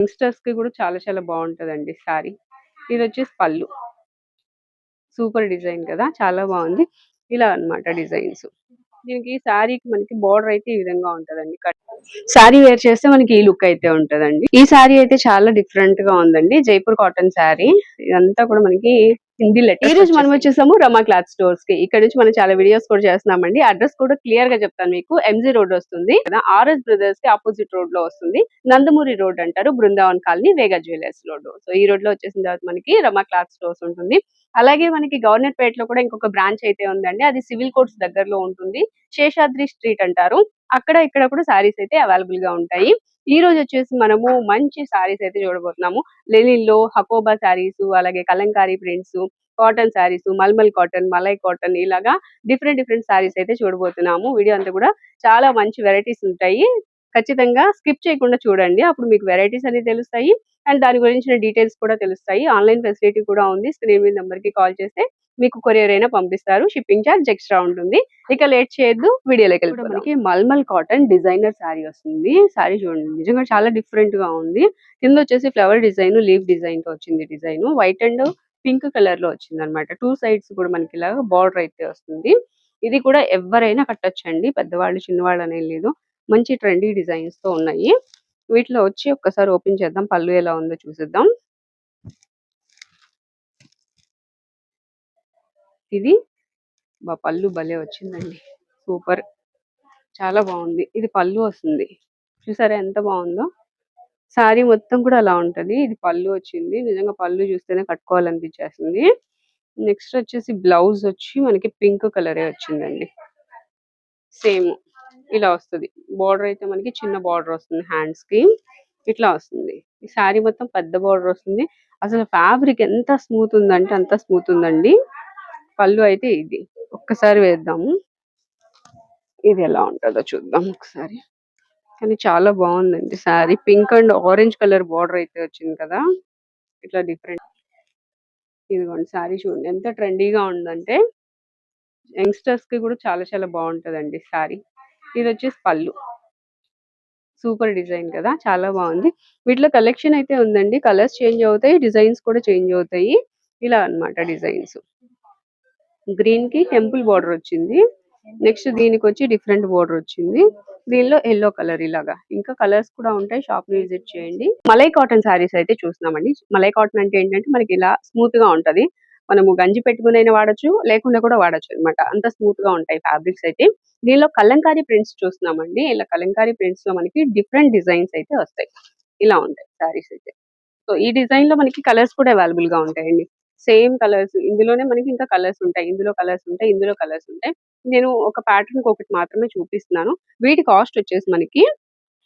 యంగ్స్టర్స్కి కూడా చాలా చాలా బాగుంటదండి సారీ ఇది వచ్చేసి పళ్ళు. సూపర్ డిజైన్ కదా చాలా బాగుంది. ఇలా అన్నమాట డిజైన్స్. దీనికి శారీకి మనకి బోర్డర్ అయితే ఈ విధంగా ఉంటదండి. శారీ వేర్ చేస్తే మనకి ఈ లుక్ అయితే ఉంటదండి. ఈ శారీ అయితే చాలా డిఫరెంట్గా ఉందండి. జైపూర్ కాటన్ శారీ. ఇదంతా కూడా మనకి హిందీ లెటర్ ఈ రోజు మనం వచ్చేసాము రమా క్లాత్ స్టోర్స్కి. ఇక్కడ నుంచి మనం చాలా వీడియోస్ కూడా చేస్తున్నామండి. అడ్రస్ కూడా క్లియర్గా చెప్తాను మీకు. ఎంజీ రోడ్ వస్తుంది. ఆర్ఎస్ బ్రదర్స్కి ఆపోజిట్ రోడ్లో వస్తుంది. నందమూరి రోడ్ అంటారు. Brindavan colony Vega jewellers road. So ఈ రోడ్లో వచ్చేసిన తర్వాత మనకి రమా క్లాత్ స్టోర్స్ ఉంటుంది. అలాగే మనకి గవర్నర్ పేట్లో కూడా ఇంకొక బ్రాంచ్ అయితే ఉందండి. అది సివిల్ కోర్ట్స్ దగ్గరలో ఉంటుంది. శేషాద్రి స్ట్రీట్ అంటారు. అక్కడ ఇక్కడ కూడా సారీస్ అయితే అవైలబుల్గా ఉంటాయి. ఈ రోజు వచ్చేసి మనము మంచి సారీస్ అయితే చూడబోతున్నాము. లెనిన్లో హకోబా సారీస్ అలాగే kalamkari prints cotton saris malmal cotton malai cotton ఇలాగా డిఫరెంట్ డిఫరెంట్ సారీస్ అయితే చూడబోతున్నాము. వీడియో అంతా కూడా చాలా మంచి వెరైటీస్ ఉంటాయి. ఖచ్చితంగా స్కిప్ చేయకుండా చూడండి. అప్పుడు మీకు వెరైటీస్ అనేది తెలుస్తాయి. అండ్ దాని గురించిన డీటెయిల్స్ కూడా తెలుస్తాయి. ఆన్లైన్ ఫెసిలిటీ కూడా ఉంది. స్క్రీన్ మీద నెంబర్కి కాల్ చేస్తే మీకు కొరియర్ అయినా పంపిస్తారు. షిప్పింగ్ చార్జ్ ఎక్స్ట్రా ఉంటుంది. ఇక లేట్ చేయొద్దు. వీడియోలోకి వెళ్ళి మనకి మల్మల్ కాటన్ డిజైనర్ శారీ వస్తుంది. శారీ చూడండి. నిజంగా చాలా డిఫరెంట్గా ఉంది. కింద వచ్చేసి ఫ్లవర్ డిజైన్ లీఫ్ డిజైన్తో వచ్చింది డిజైన్ వైట్ అండ్ పింక్ కలర్లో వచ్చింది అనమాట టూ సైడ్స్ కూడా మనకి ఇలాగా బార్డర్ అయితే వస్తుంది. ఇది కూడా ఎవరైనా కట్టొచ్చండి. పెద్దవాళ్ళు చిన్నవాళ్ళు అనేది లేదు. మంచి ట్రెండీ డిజైన్స్తో ఉన్నాయి. వీటిలో వచ్చి ఒక్కసారి ఓపెన్ చేద్దాం. పళ్ళు ఎలా ఉందో చూసేద్దాం. ఇది బా పళ్ళు భలే వచ్చిందండి. సూపర్. చాలా బాగుంది. ఇది పళ్ళు వస్తుంది. చూసారా ఎంత బాగుందో? సారీ మొత్తం కూడా అలా ఉంటది. ఇది పళ్ళు వచ్చింది. నిజంగా పళ్ళు చూస్తేనే కట్టుకోవాలనిపించేస్తుంది. నెక్స్ట్ వచ్చేసి బ్లౌజ్ వచ్చి మనకి పింక్ కలరే వచ్చిందండి. సేమ్. ఇలా వస్తుంది. బార్డర్ అయితే మనకి చిన్న బార్డర్ వస్తుంది హ్యాండ్స్కి. ఇట్లా వస్తుంది. ఈ శారీ మొత్తం పెద్ద బార్డర్ వస్తుంది. అసలు ఫ్యాబ్రిక్ ఎంత స్మూత్ ఉందంటే అంత స్మూత్ ఉందండి. పళ్ళు అయితే ఇది. ఒక్కసారి వేద్దాము. ఇది ఎలా ఉంటుందో చూద్దాం ఒకసారి. కానీ చాలా బాగుందండి sari pink and orange colour border అయితే వచ్చింది కదా. ఇట్లా డిఫరెంట్ ఇదిగోండి శారీ చూడండి. ఎంత ట్రెండీగా ఉందంటే యంగ్స్టర్స్కి కూడా చాలా చాలా బాగుంటుందండి శారీ ఇది వచ్చేసి పళ్ళు. సూపర్ డిజైన్ కదా చాలా బాగుంది. వీటిలో కలెక్షన్ అయితే ఉందండి. కలర్స్ చేంజ్ అవుతాయి డిజైన్స్ కూడా చేంజ్ అవుతాయి. ఇలా అన్నమాట డిజైన్స్. గ్రీన్కి టెంపుల్ బార్డర్ వచ్చింది. నెక్స్ట్ దీనికి వచ్చి డిఫరెంట్ బోర్డర్ వచ్చింది. దీనిలో ఎల్లో కలర్ ఇలాగా. ఇంకా కలర్స్ కూడా ఉంటాయి. షాప్ని విజిట్ చేయండి. మలై కాటన్ శారీస్ అయితే చూస్తున్నామండి. మలై కాటన్ అంటే ఏంటంటే మనకి ఇలా స్మూత్గా ఉంటది. మనము గంజి పెట్టుకునైనా వాడచ్చు లేకుండా కూడా వాడచ్చు అన్నమాట. అంత స్మూత్గా ఉంటాయి ఫ్యాబ్రిక్స్ అయితే. దీనిలో కలంకారీ ప్రింట్స్ చూస్తున్నామండి. ఇలా కలంకారీ ప్రింట్స్లో మనకి డిఫరెంట్ డిజైన్స్ అయితే వస్తాయి. ఇలా ఉంటాయి శారీస్ అయితే. సో ఈ డిజైన్లో మనకి కలర్స్ కూడా అవైలబుల్గా ఉంటాయండి. Same colours. ఇందులోనే మనకి ఇంకా కలర్స్ ఉంటాయి. ఇందులో కలర్స్ ఉంటాయి. ఇందులో కలర్స్ ఉంటాయి. నేను ఒక ప్యాటర్న్ ఒకటి మాత్రమే చూపిస్తున్నాను. వీటి కాస్ట్ వచ్చేసి మనకి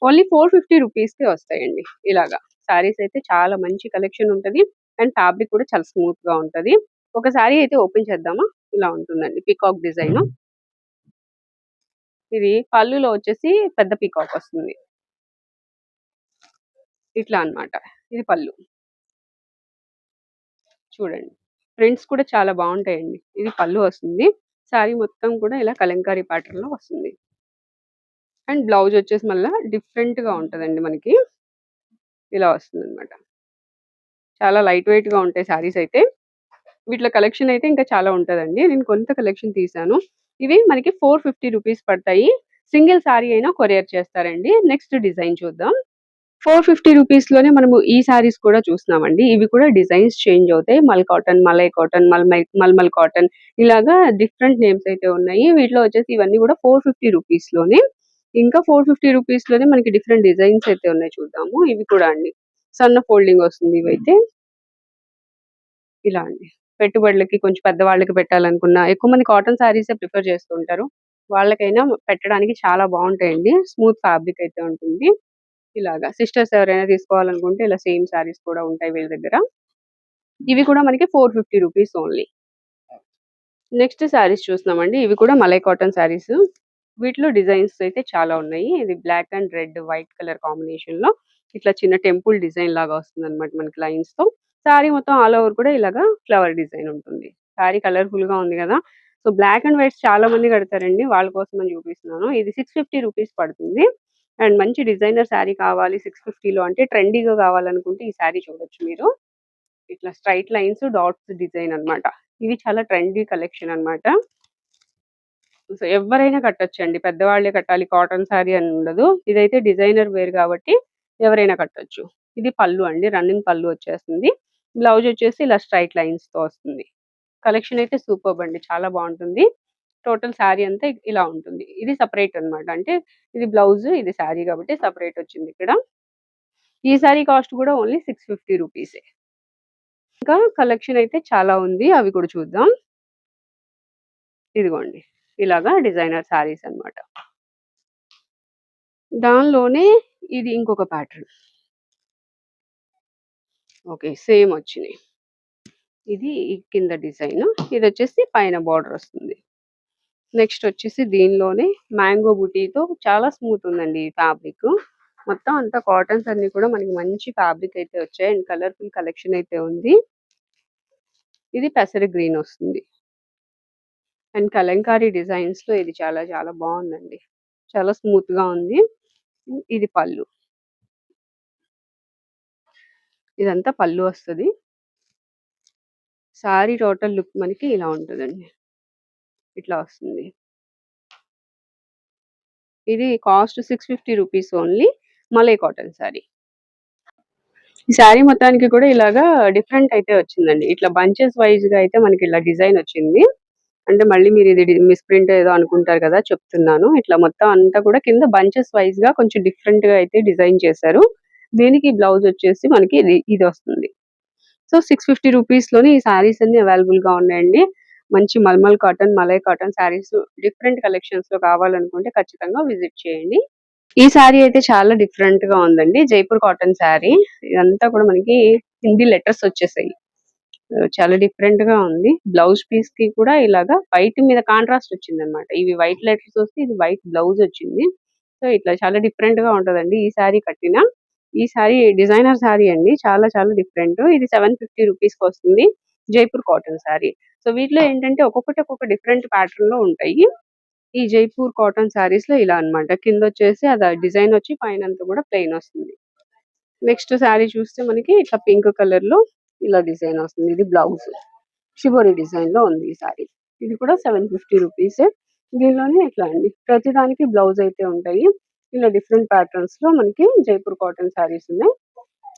ఓన్లీ ఫోర్ ఫిఫ్టీ రూపీస్కి వస్తాయండి. ఇలాగా. శారీస్ అయితే చాలా మంచి కలెక్షన్ ఉంటది. అండ్ ఫ్యాబ్రిక్ కూడా చాలా స్మూత్గా ఉంటది. ఒక శారీ అయితే ఓపెన్ చేద్దామా? ఇలా ఉంటుందండి. Peacock design. ఇది పళ్ళులో వచ్చేసి పెద్ద పికాక్ వస్తుంది. ఇట్లా అన్నమాట. ఇది పళ్ళు. చూడండి. ప్రింట్స్ కూడా చాలా బాగుంటాయండి. ఇది పళ్ళు వస్తుంది. శారీ మొత్తం కూడా ఇలా కలంకారీ లో వస్తుంది. అండ్ బ్లౌజ్ వచ్చేసి మళ్ళీ డిఫరెంట్గా ఉంటదండి మనకి. ఇలా వస్తుంది అనమాట చాలా లైట్ వెయిట్గా ఉంటాయి శారీస్ అయితే. వీటిలో కలెక్షన్ అయితే ఇంకా చాలా ఉంటదండి. నేను కొంత కలెక్షన్ తీసాను. ఇవి మనకి ఫోర్ ఫిఫ్టీ రూపీస్ పడతాయి. సింగిల్ శారీ అయినా కొరియర్ చేస్తారండి. నెక్స్ట్ డిజైన్ చూద్దాం. ఫోర్ ఫిఫ్టీ రూపీస్లోనే మనము ఈ సారీస్ కూడా చూస్తున్నామండి. ఇవి కూడా డిజైన్స్ చేంజ్ అవుతాయి. మల్ కాటన్ మలై కాటన్ మల్మై మల్మల్ కాటన్ ఇలాగా డిఫరెంట్ నేమ్స్ అయితే ఉన్నాయి. వీటిలో వచ్చేసి ఇవన్నీ కూడా ఫోర్ ఫిఫ్టీ రూపీస్లోనే. ఇంకా ఫోర్ ఫిఫ్టీ రూపీస్లోనే మనకి డిఫరెంట్ డిజైన్స్ అయితే ఉన్నాయి చూద్దాము. ఇవి కూడా అండి. సన్న ఫోల్డింగ్ వస్తుంది ఇవైతే. ఇలా అండి. పెట్టుబడులకి కొంచెం పెద్దవాళ్ళకి పెట్టాలనుకున్నా ఎక్కువ మంది కాటన్ సారీస్ ప్రిఫర్ చేస్తుంటారు వాళ్ళకైనా పెట్టడానికి చాలా బాగుంటాయండి. స్మూత్ ఫ్యాబ్రిక్ అయితే ఉంటుంది. ఇలాగా సిస్టర్స్ ఎవరైనా తీసుకోవాలనుకుంటే ఇలా సేమ్ సారీస్ కూడా ఉంటాయి వీళ్ళ దగ్గర. ఇవి కూడా మనకి four fifty rupees only. Next saris చూస్తున్నామండి. ఇవి కూడా మలై కాటన్ శారీస్ వీటిలో డిజైన్స్ అయితే చాలా ఉన్నాయి. ఇది black and red white colour కాంబినేషన్లో ఇట్లా చిన్న టెంపుల్ డిజైన్ లాగా వస్తుంది అనమాట మనకి లైన్స్తో శారీ మొత్తం ఆల్ ఓవర్ కూడా ఇలాగా ఫ్లవర్ డిజైన్ ఉంటుంది. శారీ కలర్ఫుల్గా ఉంది కదా. సో బ్లాక్ అండ్ వైట్ చాలా మంది కడతారండి. వాళ్ళ కోసం అని చూపిస్తున్నాను. ఇది సిక్స్ ఫిఫ్టీ రూపీస్ పడుతుంది. అండ్ మంచి డిజైనర్ శారీ కావాలి. సిక్స్ ఫిఫ్టీలో అంటే ట్రెండీగా కావాలనుకుంటే ఈ శారీ చూడొచ్చు మీరు. ఇట్లా స్ట్రైట్ లైన్స్ డాట్స్ డిజైన్ అన్నమాట. ఇవి చాలా ట్రెండీ కలెక్షన్ అన్నమాట. సో ఎవరైనా కట్టొచ్చండి. పెద్దవాళ్ళే కట్టాలి. కాటన్ శారీ అని ఉండదు. ఇదైతే డిజైనర్ వేర్ కాబట్టి ఎవరైనా కట్టొచ్చు. ఇది పళ్ళు అండి. రన్నింగ్ పళ్ళు వచ్చేస్తుంది. బ్లౌజ్ వచ్చేసి ఇలా స్ట్రైట్ లైన్స్తో వస్తుంది. కలెక్షన్ అయితే సూపర్ అండి. చాలా బాగుంటుంది. టోటల్ శారీ అంతా ఇలా ఉంటుంది. ఇది సపరేట్ అన్నమాట. అంటే ఇది బ్లౌజ్ ఇది శారీ కాబట్టి సపరేట్ వచ్చింది ఇక్కడ. ఈ శారీ కాస్ట్ కూడా ఓన్లీ సిక్స్ ఫిఫ్టీ రూపీసే. ఇంకా కలెక్షన్ అయితే చాలా ఉంది. అవి కూడా చూద్దాం. ఇదిగోండి. ఇలాగా డిజైనర్ శారీస్ అన్నమాట. దానిలోనే ఇది ఇంకొక ప్యాటర్న్. ఓకే. సేమ్ వచ్చినాయి. ఇది కింద డిజైన్. ఇది వచ్చేసి పైన బార్డర్ వస్తుంది. నెక్స్ట్ వచ్చేసి దీనిలోనే మ్యాంగో బుటీతో చాలా స్మూత్ ఉందండి ఈ ఫ్యాబ్రిక్. మొత్తం అంతా కాటన్స్ అన్ని కూడా మనకి మంచి ఫ్యాబ్రిక్ అయితే వచ్చాయి. అండ్ కలర్ఫుల్ కలెక్షన్ అయితే ఉంది. ఇది పెసర గ్రీన్ వస్తుంది. అండ్ కలంకారీ డిజైన్స్లో ఇది చాలా చాలా బాగుందండి. చాలా స్మూత్గా ఉంది. ఇది పళ్ళు. ఇదంతా పళ్ళు వస్తుంది. సారీ టోటల్ లుక్ మనకి ఇలా ఉంటుందండి. ఇట్లా వస్తుంది. ఇది cost six fifty rupees only malai cotton sari. ఈ శారీ మొత్తానికి కూడా ఇలాగా డిఫరెంట్ అయితే వచ్చిందండి. ఇట్లా బంచెస్ వైజ్గా అయితే మనకి ఇలా డిజైన్ వచ్చింది. అంటే మళ్ళీ మీరు ఇది మిస్ప్రింట్ ఏదో అనుకుంటారు కదా చెప్తున్నాను. ఇట్లా మొత్తం అంతా కూడా కింద బంచెస్ వైజ్గా కొంచెం డిఫరెంట్గా అయితే డిజైన్ చేశారు. దీనికి బ్లౌజ్ వచ్చేసి మనకి ఇది ఇది వస్తుంది. సో సిక్స్ ఫిఫ్టీ రూపీస్లోని ఈ శారీస్ అన్ని అవైలబుల్గా ఉన్నాయండి. మంచి malmal cotton malai cotton saris different కలెక్షన్స్లో కావాలనుకుంటే ఖచ్చితంగా విజిట్ చేయండి. ఈ శారీ అయితే చాలా డిఫరెంట్గా ఉందండి. జైపూర్ కాటన్ శారీ ఇదంతా కూడా మనకి హిందీ లెటర్స్ వచ్చేసాయి. చాలా డిఫరెంట్గా ఉంది. బ్లౌజ్ పీస్కి కూడా ఇలాగా వైట్ మీద కాంట్రాస్ట్ వచ్చింది అనమాట ఇవి వైట్ లెటర్స్ వస్తే ఇది వైట్ బ్లౌజ్ వచ్చింది. సో ఇట్లా చాలా డిఫరెంట్గా ఉంటదండి ఈ శారీ కట్టిన. ఈ శారీ డిజైనర్ శారీ అండి. చాలా చాలా డిఫరెంట్. ఇది సెవెన్ ఫిఫ్టీ రూపీస్కి వస్తుంది. జైపూర్ కాటన్ శారీ సో వీటిలో ఏంటంటే ఒక్కొక్కటి ఒక్కొక్క డిఫరెంట్ ప్యాటర్న్లో ఉంటాయి. ఈ జైపూర్ కాటన్ శారీస్లో ఇలా అన్నమాట. కింద వచ్చేసి అది డిజైన్ వచ్చి పైన అంతా కూడా ప్లెయిన్ వస్తుంది. నెక్స్ట్ శారీ చూస్తే మనకి ఇట్లా పింక్ కలర్లో ఇలా డిజైన్ వస్తుంది. ఇది బ్లౌజ్. షిబోరి డిజైన్లో ఉంది ఈ శారీ ఇది కూడా సెవెన్ ఫిఫ్టీ రూపీస్. దీనిలోనే ఇట్లా అండి. ప్రతి దానికి బ్లౌజ్ అయితే ఉంటాయి. ఇలా డిఫరెంట్ ప్యాటర్న్స్లో మనకి జైపూర్ కాటన్ శారీస్ ఉన్నాయి.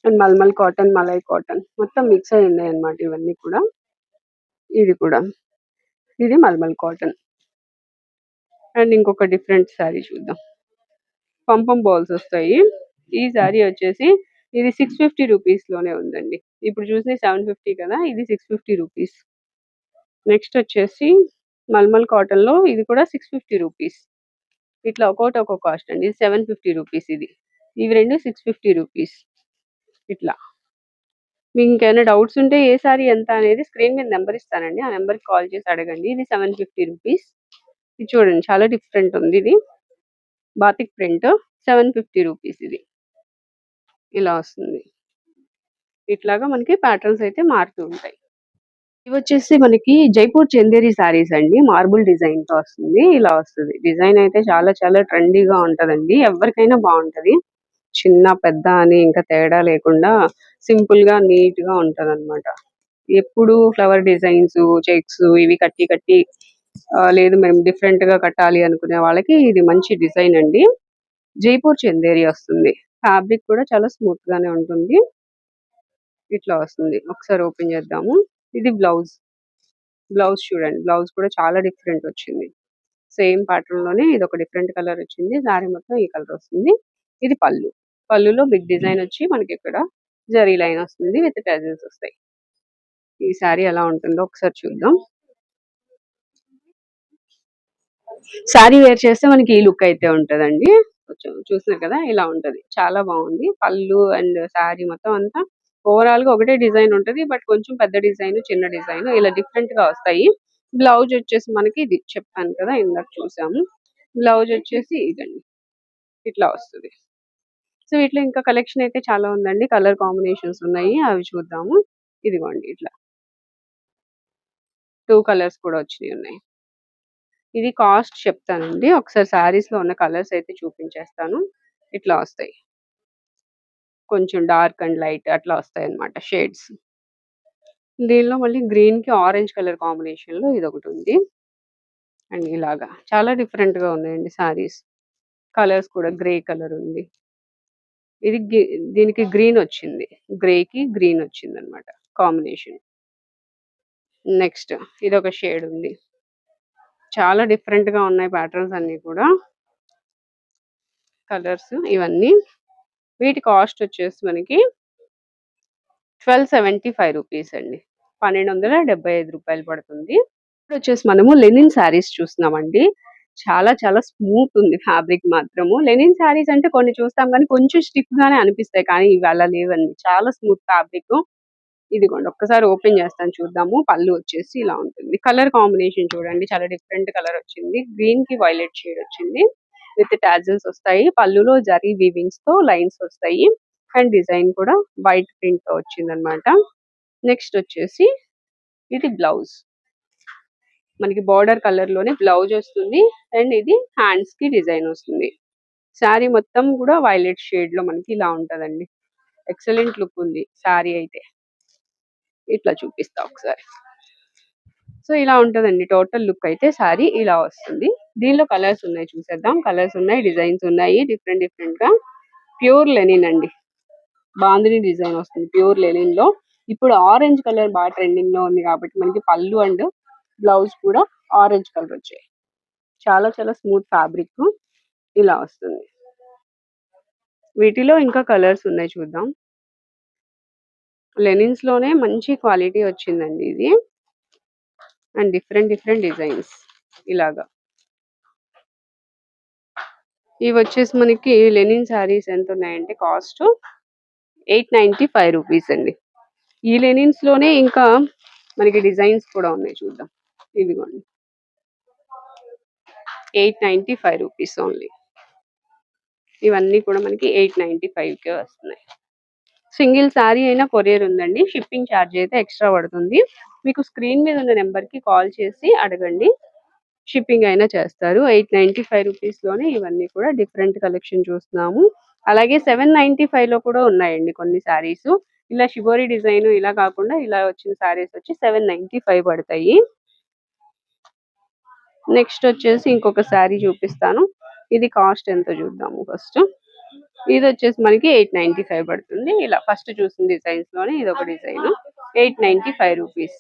And malmal cotton malai cotton మొత్తం మిక్స్ అయి ఉన్నాయి అనమాట ఇవన్నీ కూడా. ఇది కూడా. ఇది మల్మల్ కాటన్ అండ్ ఇంకొక డిఫరెంట్ శారీ చూద్దాం. పంపం బాల్స్ వస్తాయి. ఈ శారీ వచ్చేసి ఇది సిక్స్ ఫిఫ్టీ రూపీస్లోనే ఉందండి. ఇప్పుడు చూసి సెవెన్ ఫిఫ్టీ కదా ఇది సిక్స్ ఫిఫ్టీ రూపీస్ నెక్స్ట్ వచ్చేసి మల్మల్ కాటన్లో ఇది కూడా సిక్స్ ఫిఫ్టీ రూపీస్ ఇట్లా ఒక్కోటి ఒక్కొక్క కాస్ట్ అండి. సెవెన్ ఫిఫ్టీ రూపీస్ ఇది. ఇవి రెండు సిక్స్ ఫిఫ్టీ రూపీస్. ఇట్లా. మీకు ఇంకేమైనా డౌట్స్ ఉంటే ఏ సారీ ఎంత అనేది స్క్రీన్ మీద నెంబర్ ఇస్తానండి. ఆ నెంబర్కి కాల్ చేసి అడగండి. ఇది సెవెన్ ఫిఫ్టీ రూపీస్. ఇది చూడండి చాలా డిఫరెంట్ ఉంది ఇది. Batik print. Seven fifty rupees ఇది. ఇలా వస్తుంది. ఇట్లాగా మనకి ప్యాటర్న్స్ అయితే మారుతూ ఉంటాయి. ఇవి వచ్చేసి మనకి జైపూర్ చందేరి సారీస్ అండి. మార్బుల్ డిజైన్తో వస్తుంది. ఇలా వస్తుంది. డిజైన్ అయితే చాలా చాలా ట్రెండీగా ఉంటదండి. ఎవరికైనా బాగుంటది. చిన్న పెద్ద అని ఇంకా తేడా లేకుండా సింపుల్గా నీట్గా ఉంటది అనమాట ఎప్పుడు ఫ్లవర్ డిజైన్స్ చెక్స్ ఇవి కట్టి కట్టి లేదు మేము డిఫరెంట్గా కట్టాలి అనుకునే వాళ్ళకి ఇది మంచి డిజైన్ అండి. జైపూర్ చందేరి వస్తుంది. ఫ్యాబ్రిక్ కూడా చాలా స్మూత్ గానే ఉంటుంది. ఇట్లా వస్తుంది. ఒకసారి ఓపెన్ చేద్దాము. ఇది బ్లౌజ్. బ్లౌజ్ చూడండి బ్లౌజ్ కూడా చాలా డిఫరెంట్ వచ్చింది. సేమ్ ప్యాటర్న్లోనే ఇది ఒక డిఫరెంట్ కలర్ వచ్చింది సారీ మొత్తం ఈ కలర్ వస్తుంది. ఇది పళ్ళు. పళ్ళులో బిగ్ డిజైన్ వచ్చి మనకి ఇక్కడ జరీ లైన్ వస్తుంది విత్ టెజల్స్ వస్తాయి. ఈ సారీ ఎలా ఉంటుందో ఒకసారి చూద్దాం. సారీ వేర్ చేస్తే మనకి ఈ లుక్ అయితే ఉంటదండి. కొంచెం చూసినారు కదా ఇలా ఉంటది. చాలా బాగుంది. పళ్ళు అండ్ సారీ మొత్తం అంతా ఓవరాల్గా ఒకటే డిజైన్ ఉంటుంది బట్ కొంచెం పెద్ద డిజైన్ చిన్న డిజైన్ ఇలా డిఫరెంట్గా వస్తాయి. బ్లౌజ్ వచ్చేసి మనకి ఇది చెప్పాను కదా ఇందాక చూసాము. బ్లౌజ్ వచ్చేసి ఇదండి. ఇట్లా వస్తుంది. సో వీటిలో ఇంకా కలెక్షన్ అయితే చాలా ఉందండి. కలర్ కాంబినేషన్స్ ఉన్నాయి. అవి చూద్దాము. ఇదిగోండి ఇట్లా. టూ కలర్స్ కూడా వచ్చినాయి ఉన్నాయి. ఇది కాస్ట్ చెప్తానండి. ఒకసారి సారీస్లో ఉన్న కలర్స్ అయితే చూపించేస్తాను. ఇట్లా వస్తాయి. కొంచెం డార్క్ అండ్ లైట్ అట్లా వస్తాయి అనమాట షేడ్స్. దీనిలో మళ్ళీ గ్రీన్కి ఆరెంజ్ కలర్ కాంబినేషన్లో ఇది ఒకటి ఉంది అండ్ ఇలాగా చాలా డిఫరెంట్గా ఉన్నాయండి సారీస్. కలర్స్ కూడా గ్రే కలర్ ఉంది. ఇది దీనికి గ్రీన్ వచ్చింది. గ్రే కి గ్రీన్ వచ్చింది అనమాట కాంబినేషన్. నెక్స్ట్ ఇది ఒక షేడ్ ఉంది. చాలా డిఫరెంట్గా ఉన్నాయి ప్యాటర్న్స్ అన్ని కూడా. కలర్స్ ఇవన్నీ. వీటి కాస్ట్ వచ్చేసి మనకి ట్వెల్వ్ సెవెంటీ ఫైవ్ రూపీస్ అండి. పన్నెండు వందల డెబ్బై ఐదు రూపాయలు పడుతుంది. ఇప్పుడు వచ్చేసి మనము లెనిన్ శారీస్ చూస్తున్నామండి. చాలా చాలా స్మూత్ ఉంది ఫ్యాబ్రిక్ మాత్రము. లెనిన్ శారీస్ అంటే కొన్ని చూస్తాం కానీ కొంచెం స్టిఫ్ గానే అనిపిస్తాయి కానీ ఇవాళ లేవండి. చాలా స్మూత్ ఫ్యాబ్రిక్. ఇదిగోండి ఒక్కసారి ఓపెన్ చేస్తాను చూద్దాము. పళ్ళు వచ్చేసి ఇలా ఉంటుంది. కలర్ కాంబినేషన్ చూడండి. చాలా డిఫరెంట్ కలర్ వచ్చింది. గ్రీన్కి వైలెట్ షేడ్ వచ్చింది. విత్ టాజిల్స్ వస్తాయి. పళ్ళులో జరీ వీవింగ్స్తో లైన్స్ వస్తాయి. అండ్ డిజైన్ కూడా వైట్ ప్రింట్తో వచ్చిందనమాట నెక్స్ట్ వచ్చేసి ఇది బ్లౌజ్. మనకి బార్డర్ కలర్లోనే బ్లౌజ్ వస్తుంది. అండ్ ఇది హ్యాండ్స్కి డిజైన్ వస్తుంది. శారీ మొత్తం కూడా వైలెట్ షేడ్లో మనకి ఇలా ఉంటదండి. ఎక్సలెంట్ లుక్ ఉంది శారీ అయితే. ఇట్లా చూపిస్తా ఒకసారి. సో ఇలా ఉంటదండి. టోటల్ లుక్ అయితే సారీ ఇలా వస్తుంది. దీనిలో కలర్స్ ఉన్నాయి చూసేద్దాం. కలర్స్ ఉన్నాయి డిజైన్స్ ఉన్నాయి డిఫరెంట్ డిఫరెంట్గా ప్యూర్ లెనిన్ అండి. బాందిని డిజైన్ వస్తుంది ప్యూర్ లెనిన్లో ఇప్పుడు ఆరెంజ్ కలర్ బాగా ట్రెండింగ్లో ఉంది కాబట్టి మనకి పళ్ళు అండ్ బ్లౌజ్ కూడా ఆరెంజ్ కలర్ వచ్చాయి. చాలా చాలా స్మూత్ ఫ్యాబ్రిక్ ఇలా వస్తుంది. వీటిలో ఇంకా కలర్స్ ఉన్నాయి చూద్దాం. లెనిన్స్లోనే మంచి క్వాలిటీ వచ్చిందండి ఇది. అండ్ డిఫరెంట్ డిఫరెంట్ డిజైన్స్ ఇలాగా. ఇవి వచ్చేసి మనకి లెనిన్ శారీస్ ఎంత ఉన్నాయంటే cost eight ninety five rupees అండి. ఈ లెనిన్స్లోనే ఇంకా మనకి డిజైన్స్ కూడా ఉన్నాయి చూద్దాం. ఇదిగోండి. Eight ninety five rupees only. ఇవన్నీ కూడా మనకి ఎయిట్ నైన్టీ ఫైవ్కే వస్తున్నాయి. సింగిల్ శారీ అయినా కొరియర్ ఉందండి. షిప్పింగ్ ఛార్జ్ అయితే ఎక్స్ట్రా పడుతుంది. మీకు స్క్రీన్ మీద ఉన్న నెంబర్కి కాల్ చేసి అడగండి. షిప్పింగ్ అయినా చేస్తారు. ఎయిట్ నైన్టీ ఫైవ్ రూపీస్లోనే ఇవన్నీ కూడా డిఫరెంట్ కలెక్షన్ చూస్తున్నాము. అలాగే సెవెన్ నైన్టీ ఫైవ్లో కూడా ఉన్నాయండి కొన్ని శారీస్. ఇలా షిబోరి డిజైన్ ఇలా కాకుండా ఇలా వచ్చిన శారీస్ వచ్చి సెవెన్ నైన్టీ ఫైవ్ పడతాయి. నెక్స్ట్ వచ్చేసి ఇంకొక శారీ చూపిస్తాను. ఇది కాస్ట్ ఎంత చూద్దాము ఫస్ట్. ఇది వచ్చేసి మనకి ఎయిట్ నైన్టీ ఫైవ్ పడుతుంది. ఇలా ఫస్ట్ చూసిన డిజైన్స్లోనే ఇది ఒక design. Eight ninety five rupees.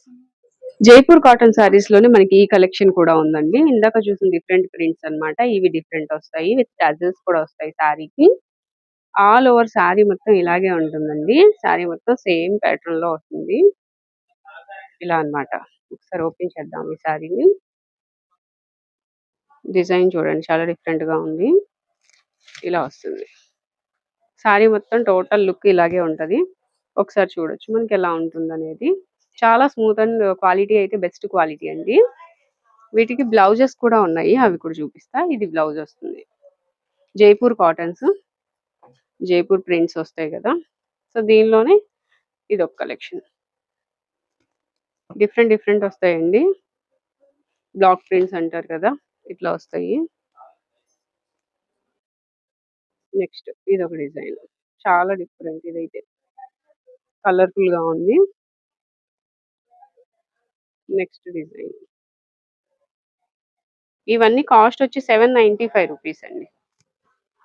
Jaipur cotton సారీస్లోనే మనకి ఈ కలెక్షన్ కూడా ఉందండి. ఇందాక చూసిన డిఫరెంట్ ప్రింట్స్ అన్నమాట. ఇవి డిఫరెంట్ వస్తాయి. విత్ టజల్స్ కూడా వస్తాయి శారీకి ఆల్ ఓవర్ శారీ మొత్తం ఇలాగే ఉంటుందండి. శారీ మొత్తం సేమ్ ప్యాటర్న్లో వస్తుంది. ఇలా అన్నమాట. ఒకసారి ఓపెన్ చేద్దాం ఈ శారీని డిజైన్ చూడండి. చాలా డిఫరెంట్గా ఉంది. ఇలా వస్తుంది. శారీ మొత్తం టోటల్ లుక్ ఇలాగే ఉంటది. ఒకసారి చూడొచ్చు. మనకి ఎలా ఉంటుంది అనేది చాలా స్మూత్ అండ్ క్వాలిటీ అయితే బెస్ట్ క్వాలిటీ అండి. వీటికి బ్లౌజెస్ కూడా ఉన్నాయి. అవి కూడా చూపిస్తా. ఇది బ్లౌజ్ వస్తుంది. జైపూర్ కాటన్స్. జైపూర్ ప్రింట్స్ వస్తాయి కదా. సో దీనిలోనే ఇది ఒక కలెక్షన్. డిఫరెంట్ డిఫరెంట్ వస్తాయండి. బ్లాక్ ప్రింట్స్ అంటారు కదా. ఇట్లా వస్తాయి. నెక్స్ట్ ఇది ఒక డిజైన్. చాలా డిఫరెంట్ ఇదైతే. కలర్ఫుల్గా ఉంది. Next design. ఇవన్నీ కాస్ట్ వచ్చి సెవెన్ నైన్టీ ఫైవ్ రూపీస్ అండి.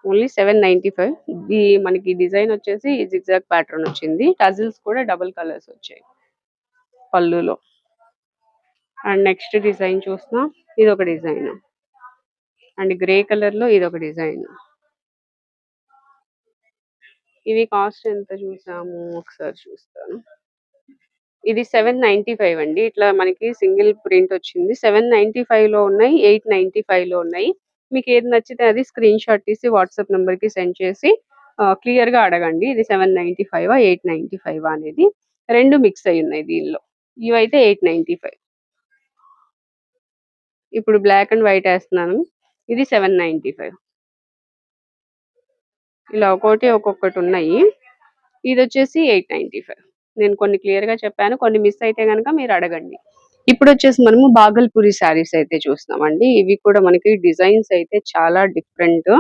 Only seven ninety five. ఇది మనకి డిజైన్ వచ్చేసి జిగ్జాగ్ ప్యాటర్న్ వచ్చింది. టజిల్స్ కూడా డబుల్ కలర్స్ వచ్చాయి పళ్ళులో. అండ్ నెక్స్ట్ డిజైన్ చూసిన ఇది ఒక డిజైన్. అండ్ గ్రే కలర్లో ఇది ఒక డిజైన్. ఇవి కాస్ట్ ఎంత చూసాము? ఒకసారి చూస్తాను. ఇది సెవెన్ నైన్టీ ఫైవ్ అండి. ఇట్లా మనకి సింగిల్ ప్రింట్ వచ్చింది. సెవెన్ నైన్టీ ఫైవ్లో ఉన్నాయి ఎయిట్ నైన్టీ ఫైవ్లో ఉన్నాయి. మీకు ఏది నచ్చితే అది స్క్రీన్ షాట్ తీసి వాట్సాప్ నెంబర్కి సెండ్ చేసి క్లియర్గా అడగండి. ఇది seven ninety five eight ninety five అనేది. రెండు మిక్స్ అయి ఉన్నాయి దీనిలో. ఇవైతే ఎయిట్ నైన్టీ ఫైవ్. ఇప్పుడు బ్లాక్ అండ్ వైట్ వేస్తున్నాను. ఇది సెవెన్ నైన్టీ ఫైవ్. ఇలా ఒక్కొక్కటి ఒక్కొక్కటి ఉన్నాయి. ఇది వచ్చేసి ఎయిట్ నైన్టీ ఫైవ్. నేను కొన్ని క్లియర్గా చెప్పాను. కొన్ని మిస్ అయితే కనుక మీరు అడగండి. ఇప్పుడు వచ్చేసి మనము బాగల్పూరి శారీస్ అయితే చూస్తున్నామండి. ఇవి కూడా మనకి డిజైన్స్ అయితే చాలా డిఫరెంట్.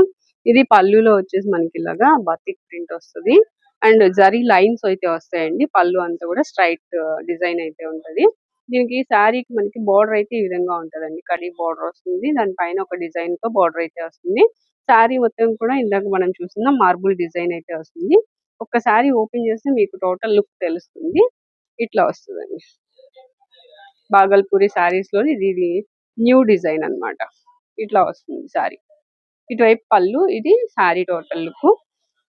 ఇది పళ్ళులో వచ్చేసి మనకి ఇలాగా బతిక్ ప్రింట్ వస్తుంది. అండ్ జరీ లైన్స్ అయితే వస్తాయండి. పళ్ళు అంతా కూడా స్ట్రైట్ డిజైన్ అయితే ఉంటది. దీనికి శారీకి మనకి బార్డర్ అయితే ఈ విధంగా ఉంటదండి. కడి బార్డర్ వస్తుంది. దాని పైన ఒక డిజైన్తో బార్డర్ అయితే వస్తుంది. సారీ మొత్తం కూడా ఇందాక మనం చూసిన మార్బుల్ డిజైన్ అయితే వస్తుంది. ఒక్కసారి ఓపెన్ చేస్తే మీకు టోటల్ లుక్ తెలుస్తుంది. ఇట్లా వస్తుందండి. బాగల్పూరి సారీస్లో ఇది ఇది న్యూ డిజైన్ అన్నమాట. ఇట్లా వస్తుంది సారీ ఇటువైపు పళ్ళు ఇది సారీ టోటల్ లుక్.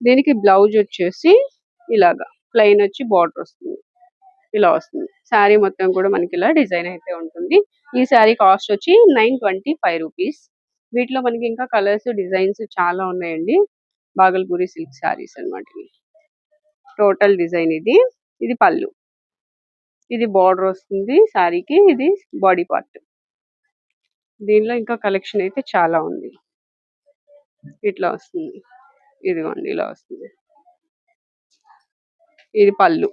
దీనికి బ్లౌజ్ వచ్చేసి ఇలాగా ప్లెయిన్ వచ్చి బార్డర్ వస్తుంది. ఇలా వస్తుంది. శారీ మొత్తం కూడా మనకి ఇలా డిజైన్ అయితే ఉంటుంది. ఈ శారీ కాస్ట్ వచ్చి నైన్ ట్వంటీ ఫైవ్ రూపీస్. వీటిలో మనకి ఇంకా కలర్స్ డిజైన్స్ చాలా ఉన్నాయండి. బాగల్పూరి సిల్క్ శారీస్ అన్నమాట టోటల్ డిజైన్ ఇది. ఇది పళ్ళు. ఇది బార్డర్ వస్తుంది శారీకి. ఇది బాడీ పార్ట్. దీనిలో ఇంకా కలెక్షన్ అయితే చాలా ఉంది. ఇట్లా వస్తుంది. ఇదిగోండి ఇలా వస్తుంది. ఇది పళ్ళు.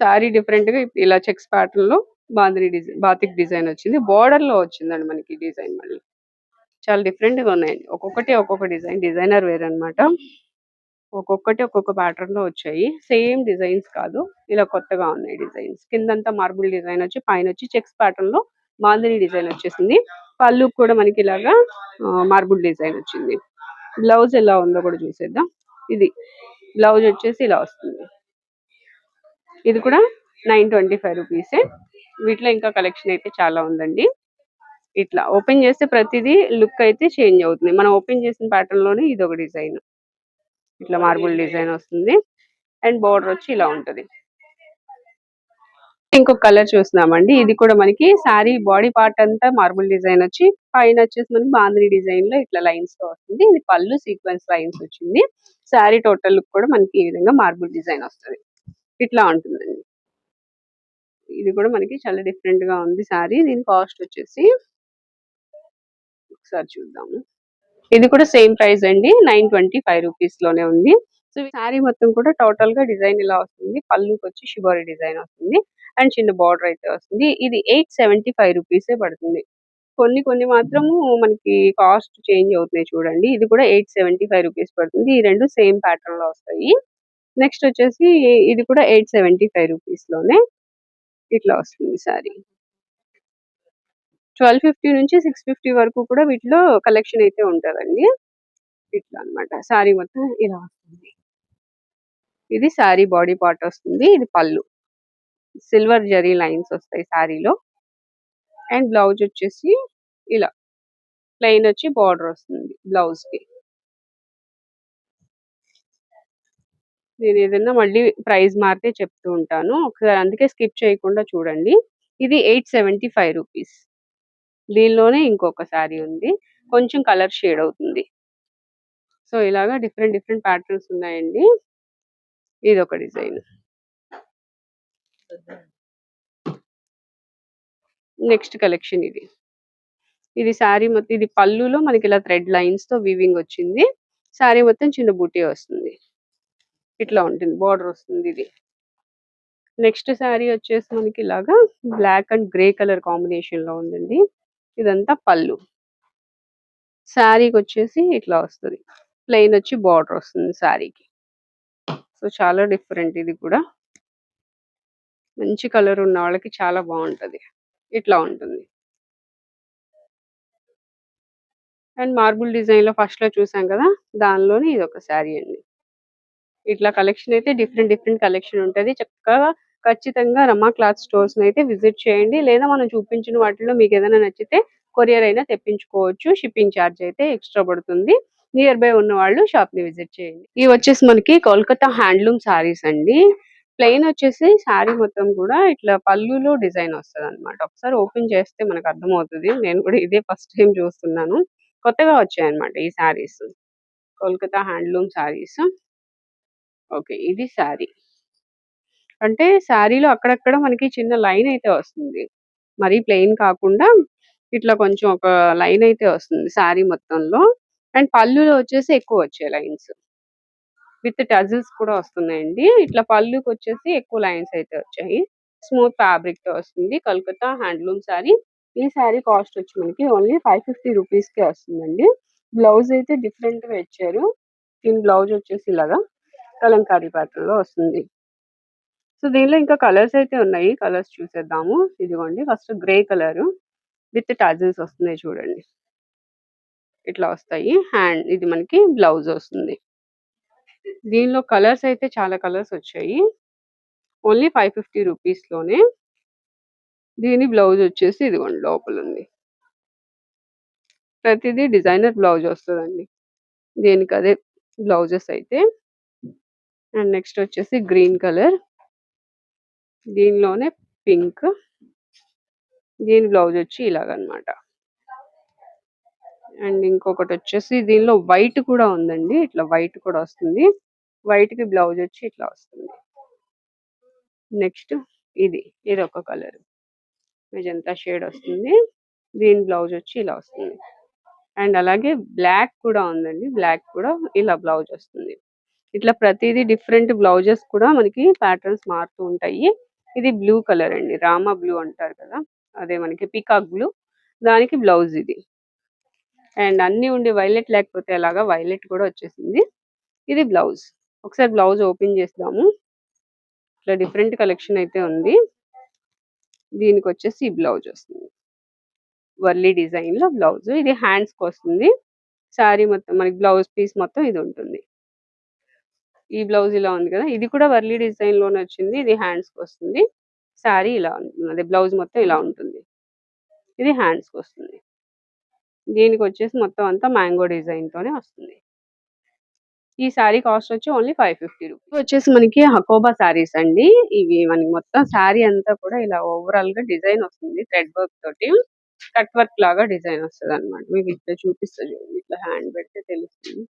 శారీ డిఫరెంట్గా ఇలా చెక్స్ ప్యాటర్న్లో బాందిని డిజైన్ బాతిక్ డిజైన్ వచ్చింది. బార్డర్లో వచ్చిందండి మనకి డిజైన్ మళ్ళీ. చాలా డిఫరెంట్గా ఉన్నాయండి ఒక్కొక్కటి ఒక్కొక్క డిజైన్ డిజైనర్ వేర్ అన్నమాట. ఒక్కొక్కటి ఒక్కొక్క ప్యాటర్న్లో వచ్చాయి. సేమ్ డిజైన్స్ కాదు. ఇలా కొత్తగా ఉన్నాయి డిజైన్స్. కిందంతా మార్బుల్ డిజైన్ వచ్చి పైన వచ్చి చెక్స్ ప్యాటర్న్లో డిజైన్ వచ్చేసింది. పళ్ళు కూడా మనకి ఇలాగా మార్బుల్ డిజైన్ వచ్చింది. బ్లౌజ్ ఎలా ఉందో కూడా చూసేద్దాం. ఇది బ్లౌజ్ వచ్చేసి ఇలా వస్తుంది. ఇది కూడా నైన్ ట్వంటీ ఫైవ్ రూపీసే. వీటిలో ఇంకా కలెక్షన్ అయితే చాలా ఉందండి. ఇట్లా ఓపెన్ చేస్తే ప్రతిదీ లుక్ అయితే చేంజ్ అవుతుంది. మనం ఓపెన్ చేసిన ప్యాటర్న్లోనే ఇది ఒక డిజైన్. ఇట్లా మార్బుల్ డిజైన్ వస్తుంది. అండ్ బార్డర్ వచ్చి ఇలా ఉంటది. ఇంకొక కలర్ చూస్తున్నామండి. ఇది కూడా మనకి శారీ బాడీ పార్ట్ అంతా మార్బుల్ డిజైన్ వచ్చి పైన వచ్చేసి మనకి బాందిని డిజైన్లో ఇట్లా లైన్స్తో వస్తుంది. ఇది పళ్ళు సీక్వెన్స్ లైన్స్ వచ్చింది. శారీ టోటల్ లుక్ కూడా మనకి ఈ విధంగా మార్బుల్ డిజైన్ వస్తుంది. ఇట్లా ఉంటుందండి. ఇది కూడా మనకి చాలా డిఫరెంట్గా ఉంది శారీ. దీని కాస్ట్ వచ్చేసి ఒకసారి చూద్దాము. ఇది కూడా సేమ్ ప్రైస్ అండి నైన్ ట్వంటీ ఫైవ్ రూపీస్లోనే ఉంది. సో శారీ మొత్తం కూడా టోటల్గా డిజైన్ ఇలా వస్తుంది. పళ్ళుకి వచ్చి షిబోరి డిజైన్ వస్తుంది. అండ్ చిన్న బార్డర్ అయితే వస్తుంది. ఇది ఎయిట్ సెవెంటీ ఫైవ్ రూపీసే పడుతుంది. కొన్ని కొన్ని మాత్రము మనకి కాస్ట్ చేంజ్ అవుతున్నాయి చూడండి. ఇది కూడా ఎయిట్ సెవెంటీ ఫైవ్ రూపీస్ పడుతుంది. ఈ రెండు సేమ్ ప్యాటర్న్లో వస్తాయి. నెక్స్ట్ వచ్చేసి ఇది కూడా ఎయిట్ సెవెంటీ ఫైవ్ రూపీస్లోనే ఇట్లా వస్తుంది సారీ ట్వెల్వ్ ఫిఫ్టీ నుంచి సిక్స్ ఫిఫ్టీ వరకు కూడా వీటిలో కలెక్షన్ అయితే ఉంటుందండి. ఇట్లా అన్నమాట. సారీ మొత్తం ఇలా వస్తుంది. ఇది సారీ బాడీ పార్ట్ వస్తుంది. ఇది పళ్ళు. సిల్వర్ జరీ లైన్స్ వస్తాయి శారీలో అండ్ బ్లౌజ్ వచ్చేసి ఇలా. ప్లెయిన్ వచ్చి బార్డర్ వస్తుంది బ్లౌజ్కి నేను ఏదైనా మళ్ళీ ప్రైస్ మారితే చెప్తూ ఉంటాను. ఒకసారి అందుకే స్కిప్ చేయకుండా చూడండి. ఇది ఎయిట్ సెవెంటీ ఫైవ్ రూపీస్. దీనిలోనే ఇంకొక శారీ ఉంది. కొంచెం కలర్ షేడ్ అవుతుంది. సో ఇలాగా డిఫరెంట్ డిఫరెంట్ ప్యాటర్న్స్ ఉన్నాయండి. ఇది ఒక డిజైన్. నెక్స్ట్ కలెక్షన్ ఇది. ఇది శారీ మొత్తం ఇది పళ్ళులో మనకి ఇలా థ్రెడ్ లైన్స్తో వీవింగ్ వచ్చింది. శారీ మొత్తం చిన్న బూటీ వస్తుంది. ఇట్లా ఉంటుంది. బార్డర్ వస్తుంది ఇది. నెక్స్ట్ శారీ వచ్చేసి మనకి ఇలాగా బ్లాక్ అండ్ గ్రే కలర్ కాంబినేషన్లో ఉందండి. ఇదంతా పళ్ళు. శారీకి వచ్చేసి ఇట్లా వస్తుంది. ప్లెయిన్ వచ్చి బార్డర్ వస్తుంది శారీకి. సో చాలా డిఫరెంట్ ఇది కూడా. మంచి కలర్ ఉన్న వాళ్ళకి చాలా బాగుంటది. ఇట్లా ఉంటుంది. అండ్ మార్బుల్ డిజైన్లో ఫస్ట్లో చూసాం కదా దానిలోనే ఇది ఒక శారీ అండి. ఇట్లా కలెక్షన్ అయితే డిఫరెంట్ డిఫరెంట్ కలెక్షన్ ఉంటుంది. చక్కగా ఖచ్చితంగా రమా క్లాత్ స్టోర్స్ అయితే విజిట్ చేయండి. లేదా మనం చూపించిన వాటిలో మీకు ఏదైనా నచ్చితే కొరియర్ అయినా తెప్పించుకోవచ్చు. షిప్పింగ్ ఛార్జ్ అయితే ఎక్స్ట్రా పడుతుంది. నియర్ బై ఉన్న వాళ్ళు షాప్ని విజిట్ చేయండి. ఇవి వచ్చేసి మనకి కోల్కతా హ్యాండ్లూమ్ సారీస్ అండి. ప్లెయిన్ వచ్చేసి శారీ మొత్తం కూడా ఇట్లా పళ్ళులో డిజైన్ వస్తుంది అనమాట ఒకసారి ఓపెన్ చేస్తే మనకు అర్థమవుతుంది. నేను కూడా ఇదే ఫస్ట్ టైం చూస్తున్నాను. కొత్తగా వచ్చాయన్నమాట ఈ శారీస్ కోల్కతా హ్యాండ్లూమ్ శారీస్ ఓకే ఇది శారీ అంటే శారీలో అక్కడక్కడ మనకి చిన్న లైన్ అయితే వస్తుంది. మరీ ప్లెయిన్ కాకుండా ఇట్లా కొంచెం ఒక లైన్ అయితే వస్తుంది శారీ మొత్తంలో. అండ్ పళ్ళులో వచ్చేసి ఎక్కువ వచ్చాయి లైన్స్. విత్ టజిల్స్ కూడా వస్తున్నాయండి. ఇట్లా పళ్ళుకి వచ్చేసి ఎక్కువ లైన్స్ అయితే వచ్చాయి. స్మూత్ ఫ్యాబ్రిక్తో వస్తుంది. కలకత్తా హ్యాండ్లూమ్ శారీ. ఈ శారీ కాస్ట్ వచ్చి మనకి ఓన్లీ ఫైవ్ ఫిఫ్టీ రూపీస్ కే వస్తుందండి. బ్లౌజ్ అయితే డిఫరెంట్గా ఇచ్చారు. దీని బ్లౌజ్ వచ్చేసి ఇలాగా కలంకారీ ప్యాటర్న్లో వస్తుంది. సో దీనిలో ఇంకా కలర్స్ అయితే ఉన్నాయి. కలర్స్ చూసేద్దాము. ఇదిగోండి. First grey colour with tassels వస్తున్నాయి చూడండి. ఇట్లా వస్తాయి. హ్యాండ్ ఇది మనకి బ్లౌజ్ వస్తుంది. దీనిలో కలర్స్ అయితే చాలా కలర్స్ వచ్చాయి. ఓన్లీ ఫైవ్ ఫిఫ్టీ రూపీస్లోనే దీని బ్లౌజ్ వచ్చేసి ఇదిగోండి లోపల ఉంది. ప్రతిదీ డిజైనర్ బ్లౌజ్ వస్తుందండి. దీనికి అదే బ్లౌజెస్ అయితే. అండ్ నెక్స్ట్ వచ్చేసి గ్రీన్ కలర్. దీనిలోనే పింక్ దీని బ్లౌజ్ వచ్చి ఇలాగనమాట. అండ్ ఇంకొకటి వచ్చేసి దీనిలో వైట్ కూడా ఉందండి ఇట్లా వైట్ కూడా వస్తుంది. వైట్కి బ్లౌజ్ వచ్చి ఇట్లా వస్తుంది. నెక్స్ట్ ఇది ఇది ఒక కలర్. మెజంతా షేడ్ వస్తుంది. దీని బ్లౌజ్ వచ్చి ఇలా వస్తుంది. అండ్ అలాగే బ్లాక్ కూడా ఉందండి బ్లాక్ కూడా ఇలా బ్లౌజ్ వస్తుంది. ఇట్లా ప్రతిదీ డిఫరెంట్ బ్లౌజెస్ కూడా మనకి ప్యాటర్న్స్ మారుతూ ఉంటాయి. ఇది బ్లూ కలర్ అండి. రామా బ్లూ అంటారు కదా. అదే మనకి పీకాక్ బ్లూ. దానికి బ్లౌజ్ ఇది. అండ్ అన్ని ఉండి వైలెట్ లేకపోతే అలాగా వైలెట్ కూడా వచ్చేసింది. ఇది బ్లౌజ్. ఒకసారి బ్లౌజ్ ఓపెన్ చేద్దాము. ఇట్లా డిఫరెంట్ కలెక్షన్ అయితే ఉంది. దీనికి వచ్చేసి ఈ బ్లౌజ్ వస్తుంది. వర్లీ డిజైన్లో బ్లౌజ్. ఇది హ్యాండ్స్కి వస్తుంది. శారీ మొత్తం మనకి బ్లౌజ్ పీస్ మొత్తం ఇది ఉంటుంది. ఈ బ్లౌజ్ ఇలా ఉంది కదా ఇది కూడా వర్లీ డిజైన్లోనే వచ్చింది ఇది హ్యాండ్స్కి వస్తుంది. శారీ ఇలా ఉంటుంది అదే బ్లౌజ్ మొత్తం ఇలా ఉంటుంది. ఇది హ్యాండ్స్కి వస్తుంది. దీనికి వచ్చేసి మొత్తం అంతా మ్యాంగో డిజైన్ తోనే వస్తుంది. ఈ శారీ కాస్ట్ వచ్చి ఓన్లీ ఫైవ్ ఫిఫ్టీ రూపీస్. వచ్చేసి మనకి హకోబా శారీస్ అండి. ఇవి మనకి మొత్తం శారీ అంతా కూడా ఇలా ఓవరాల్గా డిజైన్ వస్తుంది థ్రెడ్ వర్క్ తోటి. కట్ వర్క్ లాగా డిజైన్ వస్తుంది అనమాట మీకు ఇట్లా చూపిస్తా చూడండి. ఇట్లా హ్యాండ్ పెడితే తెలుస్తుంది.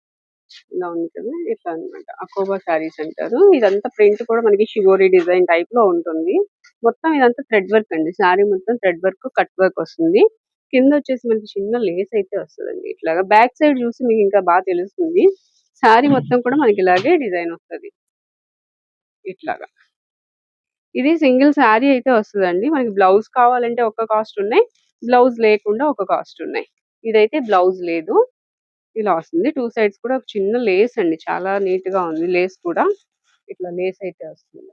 ఇలా ఉంది కదా ఇట్లా అనమాట అకోబా శారీస్ అంటారు. ఇదంతా ప్రింట్ కూడా మనకి షిగోరి డిజైన్ టైప్లో ఉంటుంది. మొత్తం ఇదంతా థ్రెడ్ వర్క్ అండి. శారీ మొత్తం థ్రెడ్ వర్క్ కట్ వర్క్ వస్తుంది. కింద వచ్చేసి మనకి చిన్న లేస్ అయితే వస్తుందండి. ఇట్లాగా బ్యాక్ సైడ్ చూసి మీకు ఇంకా బాగా తెలుస్తుంది. శారీ మొత్తం కూడా మనకి ఇలాగే డిజైన్ వస్తుంది. ఇట్లాగా. ఇది సింగిల్ శారీ అయితే వస్తుందండి. మనకి బ్లౌజ్ కావాలంటే ఒక కాస్ట్ ఉన్నాయి. బ్లౌజ్ లేకుండా ఒక కాస్ట్ ఉన్నాయి. ఇదైతే బ్లౌజ్ లేదు. ఇలా వస్తుంది. టూ సైడ్స్ కూడా ఒక చిన్న లేస్ అండి. చాలా నీట్గా ఉంది. లేస్ కూడా ఇట్లా లేస్ అయితే వస్తుంది.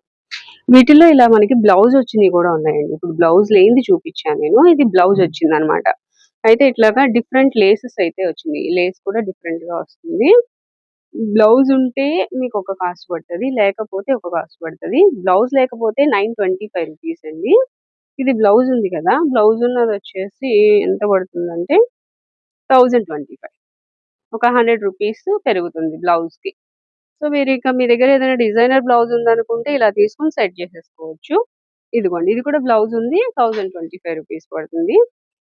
వీటిలో ఇలా మనకి బ్లౌజ్ వచ్చినవి కూడా ఉన్నాయండి. ఇప్పుడు బ్లౌజ్ లేనిది చూపించాను నేను. ఇది బ్లౌజ్ వచ్చింది అనమాట అయితే ఇట్లాగా డిఫరెంట్ లేసెస్ అయితే వచ్చింది లేస్ కూడా డిఫరెంట్గా వస్తుంది. బ్లౌజ్ ఉంటే మీకు ఒక కాస్ట్ పడుతుంది. లేకపోతే ఒక కాస్ట్ పడుతుంది. బ్లౌజ్ లేకపోతే నైన్ ట్వంటీ ఫైవ్ రూపీస్ అండి. ఇది బ్లౌజ్ ఉంది కదా. బ్లౌజ్ ఉన్నది వచ్చేసి ఎంత పడుతుందంటే థౌజండ్ ట్వంటీ ఫైవ్. ఒక హండ్రెడ్ రూపీస్ పెరుగుతుంది బ్లౌజ్కి సో మీరు ఇక మీ దగ్గర ఏదైనా డిజైనర్ బ్లౌజ్ ఉందనుకుంటే ఇలా తీసుకొని సెట్ చేసేసుకోవచ్చు. ఇదిగోండి ఇది కూడా బ్లౌజ్ ఉంది థౌజండ్ ట్వంటీ ఫైవ్ రూపీస్ పడుతుంది.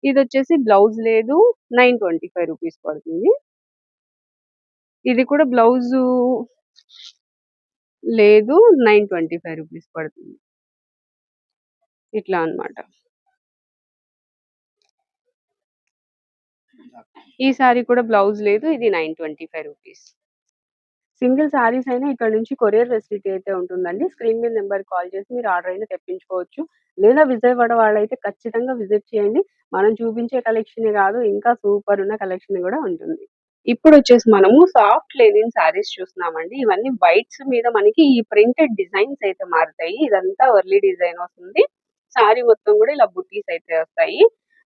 ఇది వచ్చేసి బ్లౌజ్ లేదు నైన్ ట్వంటీ ఫైవ్ రూపీస్ పడుతుంది. ఇది కూడా బ్లౌజ్ లేదు నైన్ ట్వంటీ ఫైవ్ రూపీస్ పడుతుంది. ఇట్లా అన్నమాట. ఈ సారీ కూడా బ్లౌజ్ లేదు ఇది nine twenty five rupees. Single saris అయినా ఇక్కడ నుంచి కొరియర్ ఫెసిలిటీ అయితే ఉంటుందండి. స్క్రీన్ మీద నెంబర్ కాల్ చేసి మీరు ఆర్డర్ అయినా తెప్పించుకోవచ్చు. లేదా విజయవాడ వాళ్ళైతే ఖచ్చితంగా విజిట్ చేయండి. మనం చూపించే కలెక్షన్ కాదు ఇంకా సూపర్ ఉన్న కలెక్షన్ కూడా ఉంటుంది. ఇప్పుడు వచ్చేసి మనము సాఫ్ట్ లెనిన్ సారీస్ చూస్తున్నామండి. ఇవన్నీ వైట్స్ మీద మనకి ఈ ప్రింటెడ్ డిజైన్స్ అయితే మారుతాయి. ఇదంతా వర్లీ డిజైన్ వస్తుంది. సారీ మొత్తం కూడా ఇలా బుట్టీస్ అయితే వస్తాయి.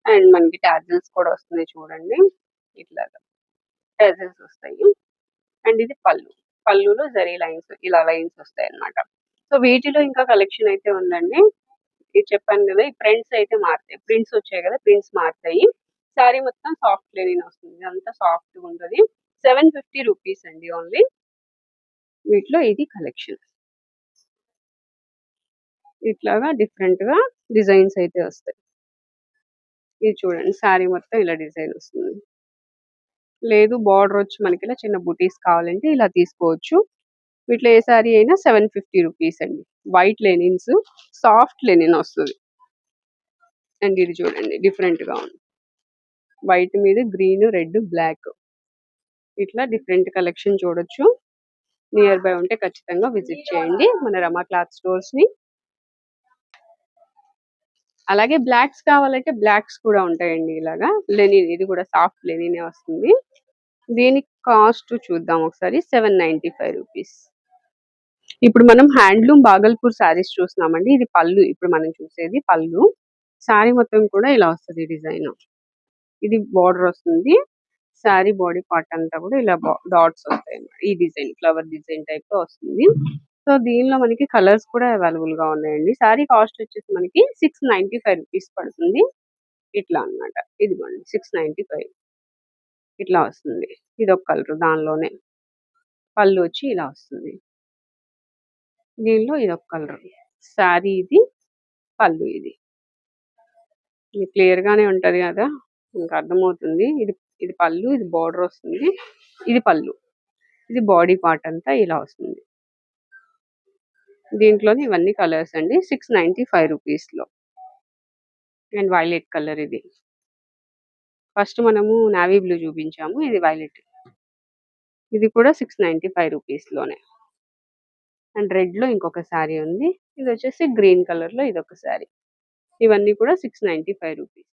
అండ్ మనకి టాజిల్స్ కూడా వస్తున్నాయి చూడండి. ఇట్లాగా టాజిల్స్ వస్తాయి. అండ్ ఇది పళ్ళు. పళ్ళులో జరీ లైన్స్ ఇలా లైన్స్ వస్తాయి అన్నమాట సో వీటిలో ఇంకా కలెక్షన్ అయితే ఉందండి. ఇది చెప్పాను కదా ఈ ప్రింట్స్ అయితే మారుతాయి. ప్రింట్స్ వచ్చాయి కదా ప్రింట్స్ మారుతాయి. శారీ మొత్తం సాఫ్ట్ లెనిన్ వస్తుంది. అంతా సాఫ్ట్గా ఉంటుంది. సెవెన్ ఫిఫ్టీ రూపీస్ అండి ఓన్లీ. వీటిలో ఇది కలెక్షన్. ఇట్లాగా డిఫరెంట్గా డిజైన్స్ అయితే వస్తాయి. ఇది చూడండి శారీ మొత్తం ఇలా డిజైన్ వస్తుంది. లేదు బార్డర్ వచ్చి మనకి ఇలా చిన్న బుటీస్ కావాలంటే ఇలా తీసుకోవచ్చు. వీటిలో ఏ శారీ అయినా సెవెన్ ఫిఫ్టీ రూపీస్ అండి. వైట్ లెనిన్స్ సాఫ్ట్ లెనిన్ వస్తుంది. అండ్ ఇది చూడండి డిఫరెంట్గా ఉంది. వైట్ మీద గ్రీన్ రెడ్ బ్లాక్. ఇట్లా డిఫరెంట్ కలెక్షన్ చూడొచ్చు. నియర్ బై ఉంటే ఖచ్చితంగా విజిట్ చేయండి. మన రమా క్లాత్ స్టోర్స్ని అలాగే బ్లాక్స్ కావాలంటే బ్లాక్స్ కూడా ఉంటాయండి ఇలాగా. లెనిన్ ఇది కూడా సాఫ్ట్ లెనినే వస్తుంది. దీని కాస్ట్ చూద్దాం ఒకసారి సెవెన్ నైన్టీ ఫైవ్ రూపీస్. ఇప్పుడు మనం హ్యాండ్లూమ్ బాగల్పూర్ శారీస్ చూస్తున్నామండి. ఇది పళ్ళు ఇప్పుడు మనం చూసేది పళ్ళు. శారీ మొత్తం కూడా ఇలా వస్తుంది డిజైన్. ఇది బార్డర్ వస్తుంది. శారీ బాడీ పార్ట్ అంతా కూడా ఇలా డాట్స్ వస్తాయి అన్నమాట. ఈ డిజైన్ ఫ్లవర్ డిజైన్ టైప్లో వస్తుంది. సో దీనిలో మనకి కలర్స్ కూడా అవైలబుల్గా ఉన్నాయండి. సారీ కాస్ట్ వచ్చేసి మనకి సిక్స్ నైన్టీ ఫైవ్ రూపీస్ పడుతుంది. ఇట్లా అన్నమాట. ఇదిగోండి సిక్స్ నైన్టీ ఫైవ్. ఇట్లా వస్తుంది. ఇది ఒక కలర్ దానిలోనే. పళ్ళు వచ్చి ఇలా వస్తుంది. దీనిలో ఇది ఒక కలర్. శారీ ఇది పళ్ళు ఇది. ఇది క్లియర్ గానే ఉంటది కదా? ఇంకా అర్థమవుతుంది. ఇది ఇది పళ్ళు ఇది బార్డర్ వస్తుంది. ఇది పళ్ళు. ఇది బాడీ పార్ట్ అంతా ఇలా వస్తుంది. దీంట్లోనే ఇవన్నీ కలర్స్ అండి. సిక్స్ నైంటీ ఫైవ్ రూపీస్లో. అండ్ వైలెట్ కలర్ ఇది. ఫస్ట్ మనము నావీ బ్లూ చూపించాము. ఇది వైలెట్ ఇది కూడా సిక్స్ నైన్టీ ఫైవ్ రూపీస్లోనే. అండ్ రెడ్లో ఇంకొక శారీ ఉంది. ఇది వచ్చేసి గ్రీన్ కలర్లో ఇది ఒక శారీ ఇవన్నీ కూడా సిక్స్ నైంటీ ఫైవ్ రూపీస్